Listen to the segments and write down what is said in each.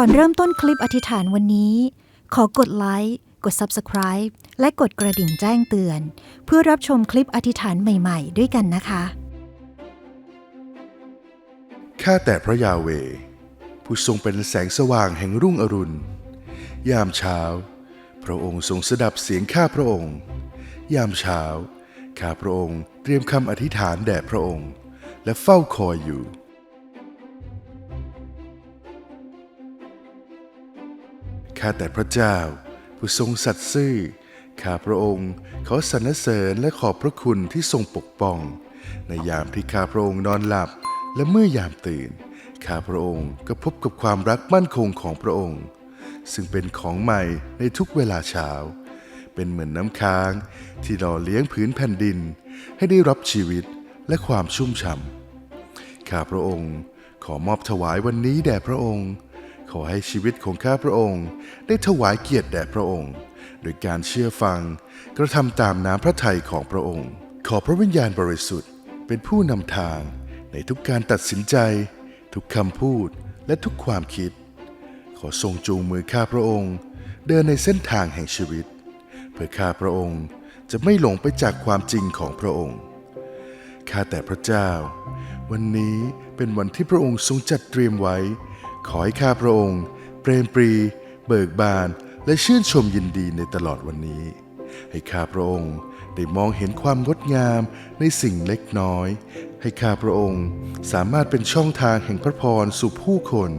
ก่อนเริ่มต้นคลิปอธิษฐานวันนี้ ขอกดไลค์กด Subscribe และกดกระดิ่งแจ้งเตือน เพื่อรับชมคลิปอธิษฐานใหม่ๆ ด้วยกันนะคะ ข้าแต่พระยาเว ผู้ทรงเป็นแสงสว่างแห่งรุ่งอรุณ ยามเช้า พระองค์ทรงสดับเสียงข้าพระองค์ ยามเช้า ข้าพระองค์เตรียมคำอธิษฐานแด่พระองค์ และเฝ้าคอยอยู่ ข้าแต่พระเจ้า ผู้ทรงสัตย์ซื่อ ข้าพระองค์ขอสรรเสริญและขอบพระคุณที่ทรงปกป้อง ในยามที่ข้าพระองค์นอนหลับ และเมื่อยามตื่น ข้าพระองค์ก็พบกับความรักมั่นคงของพระองค์ ซึ่งเป็นของใหม่ในทุกเวลาเช้า เป็นเหมือนน้ำค้าง ที่หล่อเลี้ยงผืนแผ่นดิน ให้ได้รับชีวิตและความชุ่มฉ่ำข้าพระองค์ขอมอบถวายวันนี้แด่พระองค์ ขอให้ชีวิตของข้าพระองค์ ได้ถวายเกียรติแด่พระองค์ โดยการเชื่อฟังกระทำตามน้ำพระทัยของพระองค์ ขอพระวิญญาณบริสุทธิ์ เป็นผู้นำทางในทุกการตัดสินใจ ทุกคำพูดและทุกความคิด ขอทรงจูงมือข้าพระองค์ เดินในเส้นทางแห่งชีวิต เพื่อข้าพระองค์จะไม่หลงไปจากความจริงของพระองค์ข้าแต่พระเจ้า วันนี้เป็นวันที่พระองค์ทรงจัดเตรียมไว้ ขอให้ข้าพระองค์เปรมปรี เบิกบาน และชื่นชมยินดีในตลอดวันนี้ ให้ข้าพระองค์ได้มองเห็นความงดงามในสิ่งเล็กน้อย ให้ข้าพระองค์สามารถเป็นช่องทางแห่งพระพรสู่ผู้คน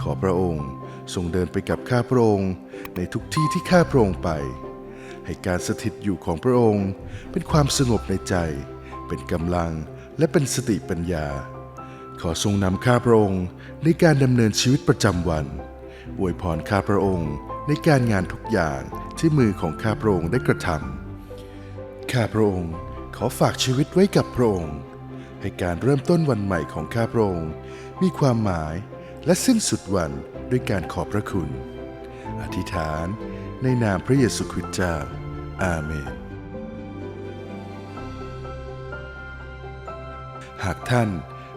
ขอพระองค์ทรงเดินไปกับข้าพระองค์ ในทุกที่ที่ข้าพระองค์ไป ให้การสถิตอยู่ของพระองค์ เป็นความสงบในใจ เป็นกำลังและเป็นสติปัญญา ขอทรงนำข้าพระองค์ในการดำเนินชีวิตประจำวันอวยพรข้าพระองค์ในการงานทุกอย่างที่มือของข้าพระองค์ได้กระทำข้าพระองค์ขอฝากชีวิตไว้กับพระองค์ ให้การเริ่มต้นวันใหม่ของข้าพระองค์มีความหมายและสิ้นสุดวันด้วยการขอบพระคุณ อธิษฐานในนามพระเยซูคริสต์เจ้า อาเมน หากท่าน